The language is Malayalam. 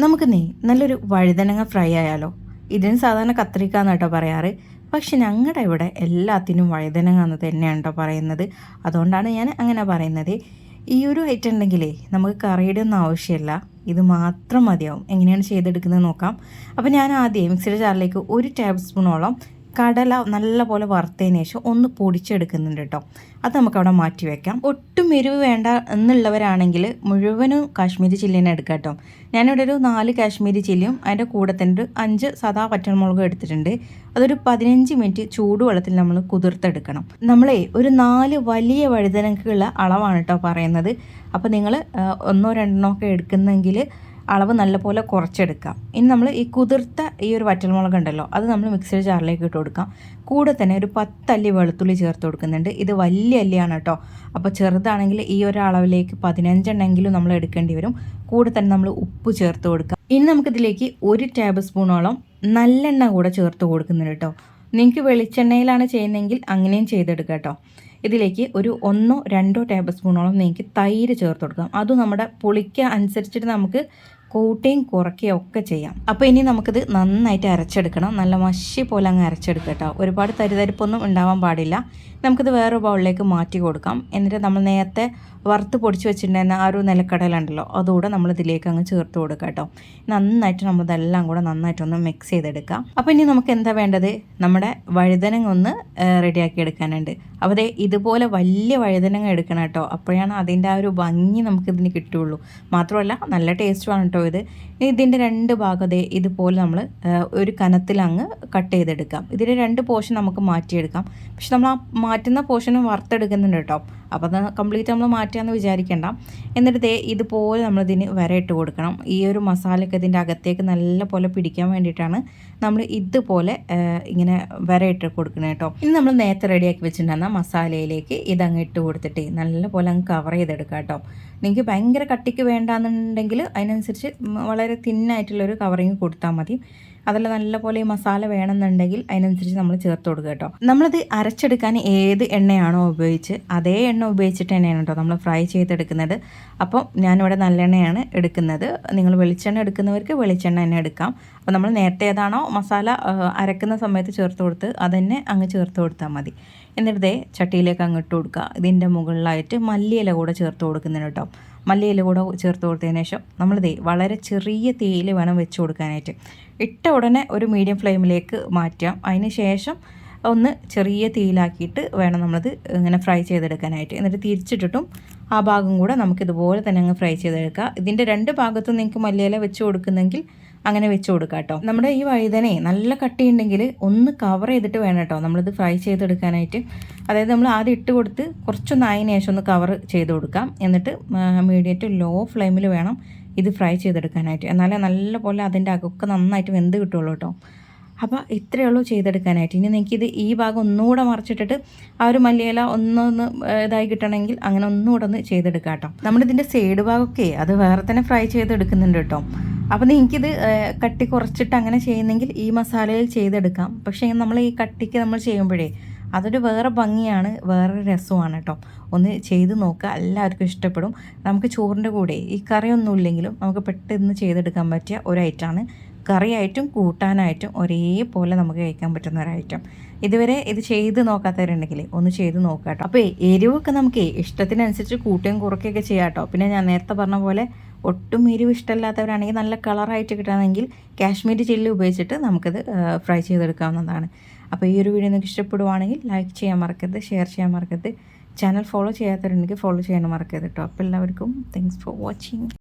നമുക്കിന്നേ നല്ലൊരു വഴുതനങ്ങ ഫ്രൈ ആയാലോ? ഇതിന് സാധാരണ കത്രിക്ക കേട്ടോ പറയാറ്. പക്ഷെ ഞങ്ങളുടെ ഇവിടെ എല്ലാത്തിനും വഴുതനങ്ങ എന്ന് തന്നെയാണ് കേട്ടോ പറയുന്നത്. അതുകൊണ്ടാണ് ഞാൻ അങ്ങനെ പറയുന്നത്. ഈ ഒരു ഐറ്റം ഉണ്ടെങ്കിലേ നമുക്ക് കറിയുടെ ഒന്നും ആവശ്യമില്ല. ഇത് മാത്രം മതിയാവും. എങ്ങനെയാണ് ചെയ്തെടുക്കുന്നത് നോക്കാം. അപ്പോൾ ഞാൻ ആദ്യം മിക്സിയുടെ ജാറിലേക്ക് ഒരു ടേബിൾ സ്പൂണോളം കടല നല്ലപോലെ വറുത്തതിന് ശേഷം ഒന്ന് പൊടിച്ചെടുക്കുന്നുണ്ട് കേട്ടോ. അത് നമുക്ക് അവിടെ മാറ്റി വെക്കാം. ഒട്ടും എരിവ് വേണ്ട എന്നുള്ളവരാണെങ്കിൽ മുഴുവനും കാശ്മീരി ചില്ലിനെ എടുക്കാം കേട്ടോ. ഞാനിവിടെ ഒരു നാല് കാശ്മീരി ചില്ലിയും അതിന്റെ കൂടെ തന്നെ ഒരു അഞ്ച് സദാ പച്ചമുളകും എടുത്തിട്ടുണ്ട്. അതൊരു പതിനഞ്ച് മിനിറ്റ് ചൂടുവെള്ളത്തിൽ നമ്മൾ കുതിർത്തെടുക്കണം. നമ്മളെ ഒരു നാല് വലിയ വഴുതനക്കുള്ള അളവാണ് കേട്ടോ പറയുന്നത്. അപ്പോൾ നിങ്ങൾ ഒന്നോ രണ്ടെണ്ണോ ഒക്കെ എടുക്കുന്നെങ്കിൽ അളവ് നല്ലപോലെ കുറച്ചെടുക്കാം. ഇനി നമ്മൾ ഈ കുതിർത്ത ഈ ഒരു വറ്റൽമുളക് ഉണ്ടല്ലോ അത് നമ്മൾ മിക്സിയുടെ ജാറിലേക്ക് ഇട്ട് കൊടുക്കാം. കൂടെ തന്നെ ഒരു പത്തല്ലി വെളുത്തുള്ളി ചേർത്ത് കൊടുക്കുന്നുണ്ട്. ഇത് വലിയ അല്ലിയാണ് കേട്ടോ. അപ്പോൾ ചെറുതാണെങ്കിൽ ഈ ഒരു അളവിലേക്ക് പതിനഞ്ചെണ്ണെങ്കിലും നമ്മൾ എടുക്കേണ്ടി വരും. കൂടെ തന്നെ നമ്മൾ ഉപ്പ് ചേർത്ത് കൊടുക്കാം. ഇനി നമുക്കിതിലേക്ക് ഒരു ടേബിൾ സ്പൂണോളം നല്ലെണ്ണ കൂടെ ചേർത്ത് കൊടുക്കുന്നുണ്ട് കേട്ടോ. നിങ്ങൾക്ക് വെളിച്ചെണ്ണയിലാണ് ചെയ്യുന്നതെങ്കിൽ അങ്ങനെയും ചെയ്തെടുക്കാം കേട്ടോ. ഇതിലേക്ക് ഒരു ഒന്നോ രണ്ടോ ടേബിൾ സ്പൂണോളം നിങ്ങൾക്ക് തൈര് ചേർത്ത് കൊടുക്കാം. അതും നമ്മുടെ പുളിക്ക അനുസരിച്ചിട്ട് നമുക്ക് കൂട്ടുകയും കുറയ്ക്കുകയും ഒക്കെ ചെയ്യാം. അപ്പോൾ ഇനി നമുക്കിത് നന്നായിട്ട് അരച്ചെടുക്കണം. നല്ല മഷി പോലെ അങ്ങ് അരച്ചെടുക്കുക കേട്ടോ. ഒരുപാട് തരിതരിപ്പൊന്നും ഉണ്ടാവാൻ പാടില്ല. നമുക്കിത് വേറൊരു ബൗളിലേക്ക് മാറ്റി കൊടുക്കാം. എന്നിട്ട് നമ്മൾ നേരത്തെ വറുത്ത് പൊടിച്ച് വെച്ചിട്ടുണ്ടായിരുന്ന ആ ഒരു നിലക്കടലുണ്ടല്ലോ അതുകൂടെ നമ്മൾ ഇതിലേക്ക് അങ്ങ് ചേർത്ത് കൊടുക്കുക കേട്ടോ. നന്നായിട്ട് നമ്മൾ നമ്മളിതെല്ലാം കൂടെ നന്നായിട്ടൊന്ന് മിക്സ് ചെയ്തെടുക്കാം. അപ്പോൾ ഇനി നമുക്ക് എന്താ വേണ്ടത്? നമ്മുടെ വഴുതനങ്ങ ഒന്ന് റെഡിയാക്കി എടുക്കാനുണ്ട്. അപ്പോൾ അതേ ഇതുപോലെ വലിയ വഴുതനങ്ങ എടുക്കണം കേട്ടോ. അപ്പോഴാണ് അതിന്റെ ആ ഒരു ഭംഗി നമുക്കിതിന് കിട്ടുള്ളൂ മാത്രമല്ല നല്ല ടേസ്റ്റുമാണ് കേട്ടോ ഇത് ഇതിന്റെ രണ്ട് ഭാഗതേ ഇതുപോലെ നമ്മൾ ഒരു കനത്തിൽ അങ്ങ് കട്ട് ചെയ്തെടുക്കാം. ഇതിന്റെ രണ്ട് പോർഷൻ നമുക്ക് മാറ്റിയെടുക്കാം. പക്ഷെ നമ്മൾ ആ മാറ്റുന്ന പോർഷനും വറുത്തെടുക്കുന്നുണ്ട് കേട്ടോ. അപ്പോൾ അത് കംപ്ലീറ്റ് നമ്മൾ മാറ്റിയാന്ന് വിചാരിക്കേണ്ട. എന്നിട്ട് ദേ ഇതുപോലെ നമ്മളിതിന് ഇട്ട് കൊടുക്കണം. ഈ ഒരു മസാലയൊക്കെ ഇതിന്റെ അകത്തേക്ക് നല്ല പോലെ പിടിക്കാൻ വേണ്ടിയിട്ടാണ് നമ്മൾ ഇതുപോലെ ഇങ്ങനെ വരയിട്ട് കൊടുക്കണം കേട്ടോ. ഇനി നമ്മൾ നേരത്തെ റെഡിയാക്കി വെച്ചിട്ടുണ്ടെന്ന മസാലയിലേക്ക് ഇതങ്ങ് ഇട്ട് കൊടുത്തിട്ട് നല്ല പോലെ അങ്ങ് കവർ ചെയ്തെടുക്കാം കേട്ടോ. നിങ്ങൾക്ക് ഭയങ്കര കട്ടിക്ക് വേണ്ടാന്നുണ്ടെങ്കിൽ അതിനനുസരിച്ച് വളരെ തിന്നായിട്ടുള്ളൊരു കവറിങ് കൊടുത്താൽ മതി. അതല്ല നല്ലപോലെ മസാല വേണമെന്നുണ്ടെങ്കിൽ അതിനനുസരിച്ച് നമ്മൾ ചേർത്ത് കൊടുക്കുക കേട്ടോ. നമ്മളത് അരച്ചെടുക്കാൻ ഏത് എണ്ണയാണോ ഉപയോഗിച്ച് അതേ എണ്ണ ഉപയോഗിച്ചിട്ട് തന്നെയാണ് കേട്ടോ നമ്മൾ ഫ്രൈ ചെയ്തെടുക്കുന്നത്. അപ്പോൾ ഞാനിവിടെ നല്ലെണ്ണയാണ് എടുക്കുന്നത്. നിങ്ങൾ വെളിച്ചെണ്ണ എടുക്കുന്നവർക്ക് വെളിച്ചെണ്ണ തന്നെ എടുക്കാം. അപ്പോൾ നമ്മൾ നേരത്തെ ഏതാണോ മസാല അരക്കുന്ന സമയത്ത് ചേർത്ത് കൊടുത്ത് അതന്നെ അങ്ങ് ചേർത്ത് കൊടുത്താൽ മതി. എന്നിട്ട് ദേ ചട്ടിയിലേക്ക് അങ്ങ് ഇട്ട് കൊടുക്കുക. ഇതിന്റെ മുകളിലായിട്ട് മല്ലിയില കൂടെ ചേർത്ത് കൊടുക്കുന്നുണ്ട് കേട്ടോ. മല്ലിയില കൂടെ ചേർത്ത് കൊടുത്തതിന് ശേഷം നമ്മളിതേ വളരെ ചെറിയ തീയിൽ വേണം വെച്ച് കൊടുക്കാനായിട്ട്. ഇട്ട ഉടനെ ഒരു മീഡിയം ഫ്ലെയിമിലേക്ക് മാറ്റാം. അതിന് ശേഷം ഒന്ന് ചെറിയ തീയിലാക്കിയിട്ട് വേണം നമ്മളത് ഇങ്ങനെ ഫ്രൈ ചെയ്തെടുക്കാനായിട്ട്. എന്നിട്ട് തിരിച്ചിട്ടിട്ടും ആ ഭാഗം കൂടെ നമുക്കിതുപോലെ തന്നെ അങ്ങ് ഫ്രൈ ചെയ്തെടുക്കുക ഇതിന്റെ രണ്ട് ഭാഗത്തും നിങ്ങൾക്ക് മല്ലിയില വെച്ച് കൊടുക്കുന്നെങ്കിൽ അങ്ങനെ വെച്ച് കൊടുക്കാം കേട്ടോ നമ്മുടെ ഈ വഴുതനെ നല്ല കട്ടിയുണ്ടെങ്കിൽ ഒന്ന് കവർ ചെയ്തിട്ട് വേണം കേട്ടോ. നമ്മളിത് ഫ്രൈ ചെയ്തെടുക്കാനായിട്ട്. അതായത് നമ്മൾ ആദ്യം ഇട്ട് കൊടുത്ത് കുറച്ചൊന്ന് ആയതിനു ശേഷം ഒന്ന് കവർ ചെയ്ത് കൊടുക്കാം. എന്നിട്ട് മീഡിയം ടു ലോ ഫ്ലെയിമിൽ വേണം ഇത് ഫ്രൈ ചെയ്തെടുക്കാനായിട്ട്. എന്നാലേ നല്ല പോലെ അതിന്റെ അകൊക്കെ നന്നായിട്ട് വെന്ത് കിട്ടുള്ളൂ കേട്ടോ. അപ്പോൾ ഇത്രയേ ഉള്ളൂ ചെയ്തെടുക്കാനായിട്ട്. ഇനി നിങ്ങൾക്കിത് ഈ ഭാഗം ഒന്നുകൂടെ മറിച്ചിട്ടിട്ട് ആ ഒരു മല്ലിയില ഒന്നൊന്ന് ഇതായി കിട്ടണമെങ്കിൽ അങ്ങനെ ഒന്നുകൂടെ ഒന്ന് ചെയ്തെടുക്കാം കേട്ടോ. നമ്മളിതിന്റെ സൈഡ് ഭാഗമൊക്കെ അത് വേറെ തന്നെ ഫ്രൈ ചെയ്തെടുക്കുന്നുണ്ട് കേട്ടോ. അപ്പോൾ നിങ്ങൾക്കിത് കട്ടി കുറച്ചിട്ട് അങ്ങനെ ചെയ്യുന്നെങ്കിൽ ഈ മസാലയിൽ ചെയ്തെടുക്കാം. പക്ഷേ നമ്മൾ ഈ കട്ടിക്ക് നമ്മൾ ചെയ്യുമ്പോഴേ അതൊരു വേറെ ഭംഗിയാണ് വേറൊരു രസമാണ് കേട്ടോ ഒന്ന് ചെയ്ത് നോക്കുക എല്ലാവർക്കും ഇഷ്ടപ്പെടും. നമുക്ക് ചോറിന്റെ കൂടെ ഈ കറിയൊന്നും ഇല്ലെങ്കിലും നമുക്ക് പെട്ടെന്ന് ചെയ്തെടുക്കാൻ പറ്റിയ ഒരു ഐറ്റമാണ് കറിയായിട്ടും കൂട്ടാനായിട്ടും ഒരേപോലെ നമുക്ക് കഴിക്കാൻ പറ്റുന്ന ഒരു ഐറ്റം ഇതുവരെ ഇത് ചെയ്ത് നോക്കാത്തവരുണ്ടെങ്കിൽ ഒന്ന് ചെയ്ത് നോക്കാട്ടോ കേട്ടോ. അപ്പോൾ എരിവൊക്കെ നമുക്ക് ഇഷ്ടത്തിനനുസരിച്ച് കൂട്ടുകയും കുറയ്ക്കുകയൊക്കെ ചെയ്യാം കേട്ടോ. പിന്നെ ഞാൻ നേരത്തെ പറഞ്ഞ പോലെ ഒട്ടും എരിവ് ഇഷ്ടമില്ലാത്തവരാണെങ്കിൽ നല്ല കളറായിട്ട് കിട്ടണമെങ്കിൽ കാശ്മീരി ചില്ലി ഉപയോഗിച്ചിട്ട് നമുക്കത് ഫ്രൈ ചെയ്തെടുക്കാവുന്നതാണ്. അപ്പോൾ ഈ ഒരു വീഡിയോ നിങ്ങൾക്ക് ഇഷ്ടപ്പെടുവാണെങ്കിൽ ലൈക്ക് ചെയ്യാൻ മറക്കരുത് ഷെയർ ചെയ്യാൻ മറക്കരുത്. ചാനൽ ഫോളോ ചെയ്യാത്തവരുണ്ടെങ്കിൽ ഫോളോ ചെയ്യാൻ മറക്കരുത് കേട്ടോ. അപ്പോൾ എല്ലാവർക്കും താങ്ക്സ് ഫോർ വാച്ചിങ്